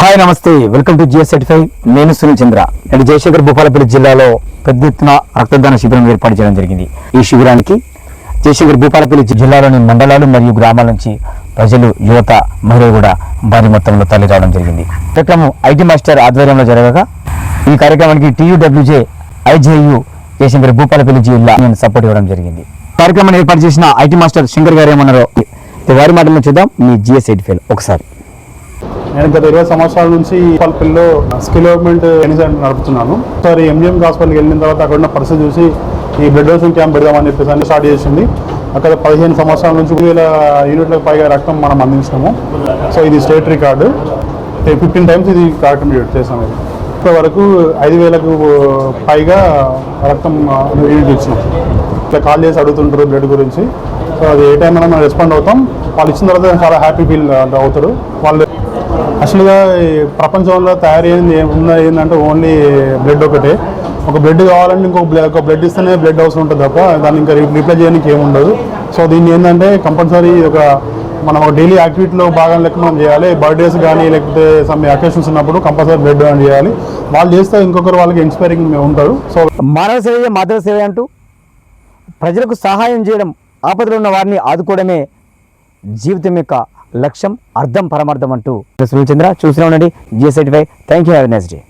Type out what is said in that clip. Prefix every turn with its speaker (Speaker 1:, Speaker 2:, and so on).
Speaker 1: Hi నమస్తే. Welcome to GS five నేను సునీల్ చంద్ర. నేడు జయశంకర్ భూపాలపల్లి జిల్లాలో పెద్ద ఎత్తున రక్తదాన శిబిరం ఏర్పాటు చేయడం జరిగింది. ఈ శిబిరానికి జయశంకర్ భూపాలపల్లి జిల్లాలోని మండలాలు మరియు గ్రామాల నుంచి ప్రజలు యువత మహిళలు కూడా భారీ మొత్తంలో తల్లి రావడం జరిగింది. కార్యక్రమం ఐటీ మాస్టర్ ఆధ్వర్యంలో జరగగా ఈ కార్యక్రమానికి టీయూడబ్ల్యూజే ఐజేయు జయశంకర్ భూపాలపల్లి జిల్లా నేను సపోర్ట్ ఇవ్వడం జరిగింది. కార్యక్రమాన్ని ఏర్పాటు చేసిన ఐటీ మాస్టర్ శంకర్ గారు ఏమన్నారో వారి మాటలను చూద్దాం. మీ జిఎస్ సర్టిఫైల్ ఒకసారి.
Speaker 2: నేను గత ఇరవై సంవత్సరాల నుంచి పల్పిల్లో స్కిల్ డెవలప్మెంట్ ట్రైనింగ్ సెంటర్ నడుపుతున్నాను. సార్ ఎంజిఎం హాస్పిటల్కి వెళ్ళిన తర్వాత అక్కడ ఉన్న పరిస్థితి చూసి ఈ బ్లడ్ డొనేషన్ క్యాంప్ పెడదామని చెప్పేసి అన్ని స్టార్ట్ చేసింది. అక్కడ పదిహేను సంవత్సరాల నుంచి వేల యూనిట్లకు పైగా రక్తం మనం అందించినాము. సో ఇది స్టేట్ రికార్డు. ఫిఫ్టీన్ టైమ్స్ ఇది కార్యక్రమం చేసాము ఇది ఇప్పటి వరకు ఐదు వేలకు పైగా రక్తం యూనిట్ ఇచ్చినాం. ఇట్లా కాల్ చేసి అడుగుతుంటారు బ్లడ్ గురించి. సో అది ఏ టైం మనం రెస్పాండ్ అవుతాం. వాళ్ళు ఇచ్చిన తర్వాత చాలా హ్యాపీ ఫీల్ అవుతారు. వాళ్ళు అసలుగా ఈ ప్రపంచంలో తయారైంది ఉన్న ఏంటంటే ఓన్లీ బ్లడ్ ఒకటే. ఒక బ్లడ్ కావాలంటే ఇంకొక బ్లడ్ ఒక బ్లడ్ ఇస్తేనే బ్లడ్ అవసరం ఉంటుంది తప్ప దాన్ని ఇంకా రిప్లై చేయడానికి ఏముండదు సో దీన్ని ఏంటంటే కంపల్సరీ ఒక మనం ఒక డైలీ యాక్టివిటీలో భాగం లెక్క మనం చేయాలి. బర్త్డేస్ కానీ లేకపోతే సమ్ అకేషన్స్ ఉన్నప్పుడు కంపల్సరీ బ్లడ్ డొనేట్ చేయాలి. వాళ్ళు చేస్తే ఇంకొకరు వాళ్ళకి ఇన్స్పైరింగ్ ఉంటారు. సో
Speaker 1: మానవ సేవ మాధవ సేవ అంటూ ప్రజలకు సహాయం చేయడం ఆపదలో ఉన్న వారిని ఆదుకోవడమే జీవితం యొక్క లక్ష్యం అర్థం పరమార్థం అంటూ. సునీల్ చంద్ర చూసిన ఉండండి. GS eighty thank you have next day